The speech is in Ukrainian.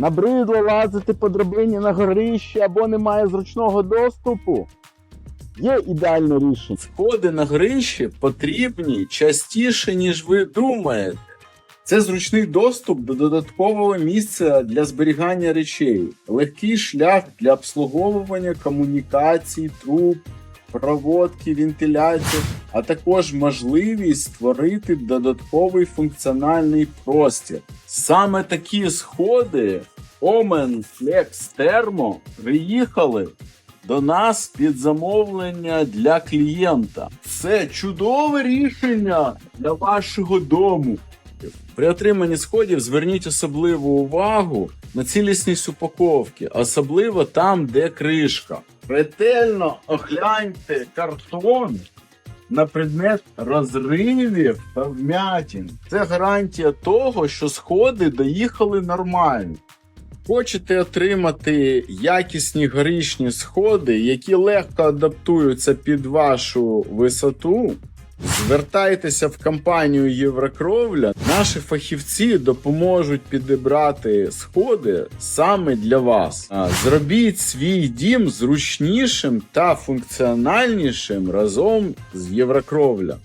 Набридло лазити по драбині на горищі або немає зручного доступу. Є ідеальне рішення. Сходи на горищі потрібні частіше, ніж ви думаєте. Це зручний доступ до додаткового місця для зберігання речей, легкий шлях для обслуговування комунікацій, труб, проводки, вентиляції, а також можливість створити додатковий функціональний простір. Саме такі сходи Omen Flex Thermo приїхали до нас під замовлення для клієнта. Це чудове рішення для вашого дому. При отриманні сходів зверніть особливу увагу на цілісність упаковки, особливо там, де кришка. Ретельно огляньте картон на предмет розривів та вмятин. Це гарантія того, що сходи доїхали нормально. Хочете отримати якісні горішні сходи, які легко адаптуються під вашу висоту? Звертайтеся в компанію Єврокровля. Наші фахівці допоможуть підібрати сходи саме для вас. Зробіть свій дім зручнішим та функціональнішим разом з Єврокровля.